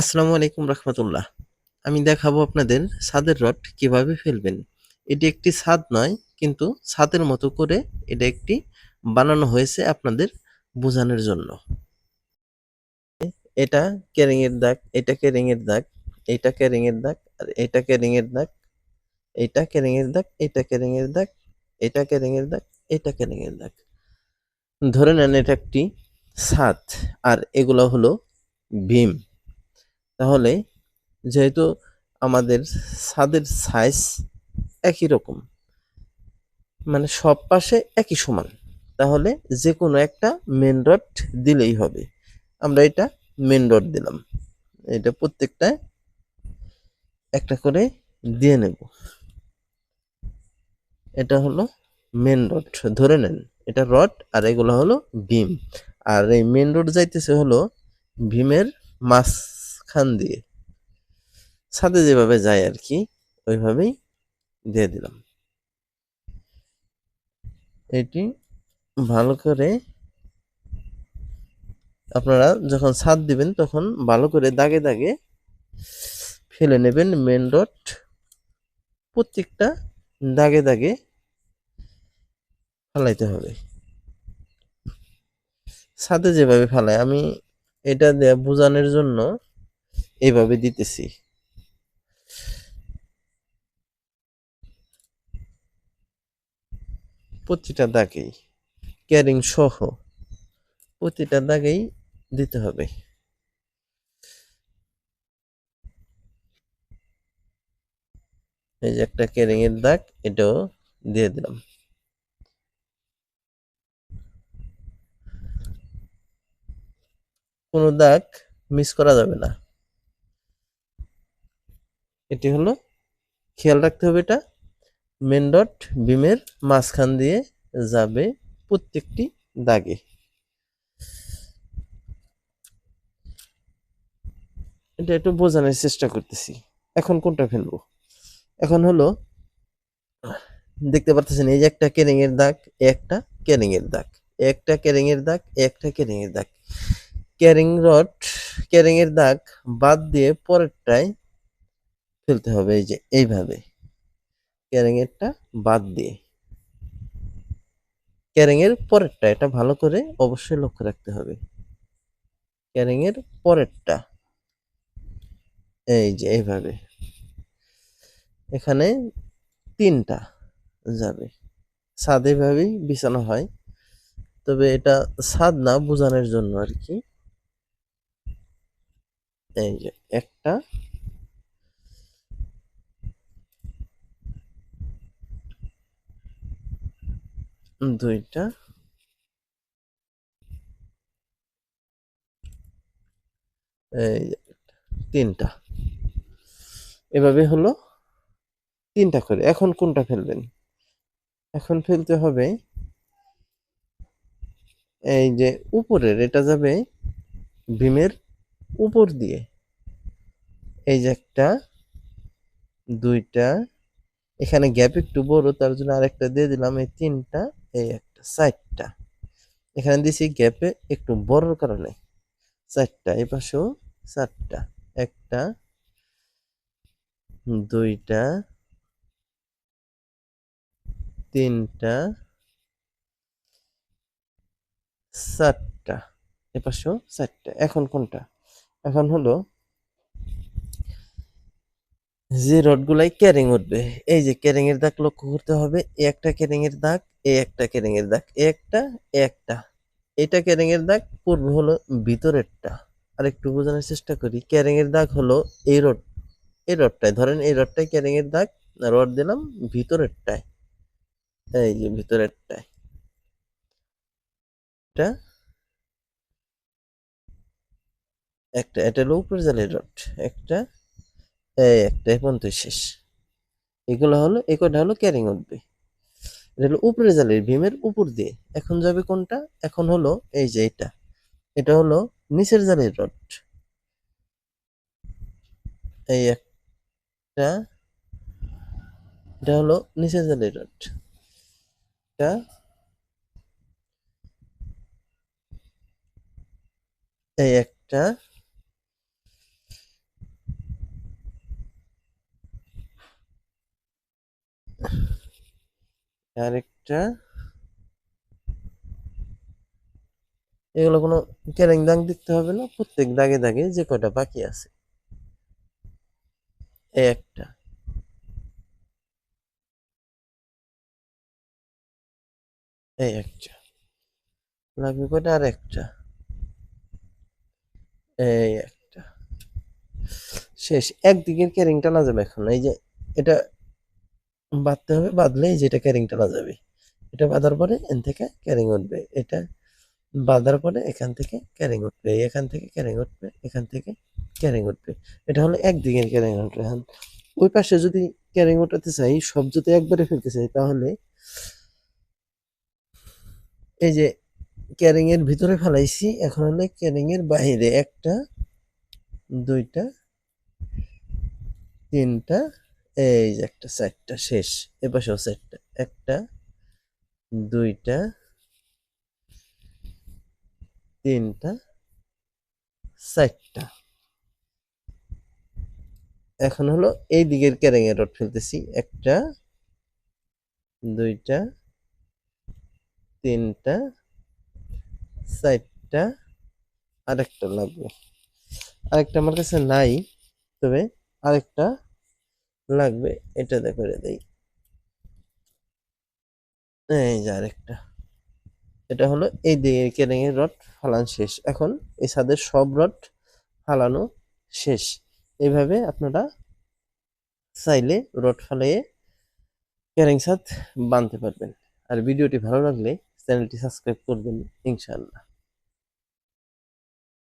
আসসালামু আলাইকুম রহমতুল্লাহ। আমি দেখাবো আপনাদের ছাদের রড কীভাবে ফেলবেন। এটি একটি ছাদ নয়, কিন্তু ছাদের মতো করে এটা একটি বানানো হয়েছে আপনাদের বোঝানোর জন্য। এটা ক্যারিংয়ের দাগ, এটা ক্যারিংয়ের দাগ, এটা ক্যারিংয়ের দাগ, আর এটা ক্যারিংয়ের দাগ, এটা ক্যারিংয়ের দাগ, এটা ক্যারিংয়ের দাগ, এটা ক্যারিংয়ের দাগ, এটা ক্যারিংয়ের দাগ। ধরে নেন এটা একটি ছাদ, আর এগুলো হলো ভীম। তাহলে যেহেতু আমাদের ছাদের সাইজ একই রকম মানে সব পাশে একই সমান, তাহলে যে কোনো একটা মেন রড দিলেই হবে। আমরা এটা মেন রড দিলাম। এটা প্রত্যেকটা একটা করে দিয়ে নেব। এটা হলো মেন রড ধরে নেন, এটা রড আর এগুলো হলো ভীম। আর এই মেন রড যাইতেছে হলো ভীমের মাঝখান দিয়ে। ছাদে যেভাবে যায় আর কি ওইভাবেই দিয়ে দিলাম। এটি ভালো করে আপনারা যখন ছাদ দিবেন, তখন ভালো করে দাগে দাগে ফেলে নেবেন মেন রড প্রত্যেকটা দাগে দাগে ফালাইতে হবে। ছাদে যেভাবে ফালায়, আমি এটা দিয়ে বোঝানোর জন্য এইভাবে দিতেছি। প্রতিটা দাগেই ক্যারিং সহ প্রতিটা দাগেই দিতে হবে। এই যে একটা ক্যারিং এর দাগ, এটাও দিয়ে দিলাম। কোনো দাগ মিস করা যাবে না। এটি হলো, খেয়াল রাখতে হবে এটা মেন ডট বিমের মাঝখান দিয়ে যাবে প্রত্যেকটি দাগে। এটা একটু বোঝানোর চেষ্টা করতেছি। এখন কোনটা ফেলব? এখন হলো, দেখতে পারতেছেন এই যে একটা কেরিং এর দাগ, একটা কেরিং এর দাগ, একটা কেরিং এর দাগ, একটা কেরিং এর দাগ। ক্যারিং রড ক্যারিং এর দাগ বাদ দিয়ে পরেরটায় ফেলতে হবে, এই যে এইভাবে। ক্যারিং এরটা বাদ দিয়ে। ক্যারিং এর পরেরটা, এটা ভালো করে অবশ্যই লক্ষ্য রাখতে হবে। ক্যারিং এর পরেরটা, এই যে এইভাবে। এখানে তিনটা যাবে। ছাদ এইভাবেই বিছানো হয়। তবে এটা ছাদ না, বোঝানোর জন্য আর কি। এই যে একটা দুইটা। এই তিনটা। এভাবে হলো তিনটা করে। এখন কোনটা ফেলবেন? এখন ফেলতে হবে এই যে উপরের, এটা যাবে ভীমের উপর দিয়ে। এই যে একটা, দুইটা, এখানে গ্যাপ একটু বড়, তার জন্য আরেকটা দিয়ে দিলাম। এই তিনটা এই একটা চারটা এখানে দিছি গ্যাপে একটু বড়র কারণে। চারটা, এই পাশেও চারটা। একটা, দুইটা, তিনটা, চারটা। এ পাশেও চারটা। এখন কোনটা? এখন হলো যে রডগুলাই ক্যারিং উঠবে। এই যে ক্যারিং এর দাগ লক্ষ্য করতে হবে। এ একটা ক্যারিং এর দাগ এ একটা ক্যারিং এর দাগ এ একটা এ একটা। এটা ক্যারিং দাগ পূর্ব হলো ভিতরেরটা। আর একটু বোঝানোর চেষ্টা করি। ক্যারিং এর দাগ হলো এই রড, এই রডটায়। ধরেন এই রডটায় ক্যারিং এর দাগ রড দিলাম ভিতরেরটায়। এই যে ভিতরেরটায়। এটা একটা, এটা হলো জালের রড। একটা, এই একটা শেষ। এগুলো হলো, এই কটা হলো ক্যারিং উঠবে এটা হলো উপরে জালের ভীমের উপর দিয়ে। এখন যাবে কোনটা? এখন হলো এই যে এটা। এটা হলো নিচের জালের রড। এই একটা, এটা হলো নিচের জালের রড। এটা এই একটা আরেকটা। এগুলো কোনো ক্যারিং দাগ দেখতে হবে না, প্রত্যেক দাগে দাগে যে কয়টা বাকি আছে। একটা। এই একটা। লাগবে কয়টা? আর একটা। এই একটা। শেষ। একদিকের ক্যারিংটা না যাবে এখন। এই যে এটা বাঁধতে হবে বাঁধলে এই যে এটা ক্যারিং টানা যাবে এটা বাঁধার পরে এন থেকে ক্যারিং উঠবে, এটা বাঁধার পরে এখান থেকে ক্যারিং উঠবে, এখান থেকে ক্যারিং উঠবে, এখান থেকে ক্যারিং উঠবে। এটা হলো একদিকের ক্যারিং উঠবে। এখন ওই পাশে যদি ক্যারিং উঠাতে চাই, সব যদি একবারে ফেলতে চাই, তাহলে এই যে ক্যারিং এর ভিতরে ফেলাইছি, এখন হলে ক্যারিং এর বাইরে একটা, দুইটা, তিনটা এই যে একটা চারটা শেষ এ পাশেও চারটা একটা, দুইটা, তিনটা, চারটা। এখন হলো এই দিকের ক্যারিং এর রড ফেলতেছি। একটা, দুইটা, তিনটা, চারটা, আরেকটা লাগবে। আরেকটা আমার কাছে নাই, তবে আরেকটা লাগবে, এটা দেখে দেই। এই যে আরেকটা। এটা হলো এই দিকে কেরিং এর রড ফালান শেষ। এখন এই ছাদের সব রড ফালানো শেষ। এইভাবে আপনারা চাইলে রড ফালিয়ে ক্যারিং ছাদ বানতে পারবেন। আর ভিডিওটি ভালো লাগলে চ্যানেলটি সাবস্ক্রাইব করবেন, ইনশাআল্লাহ।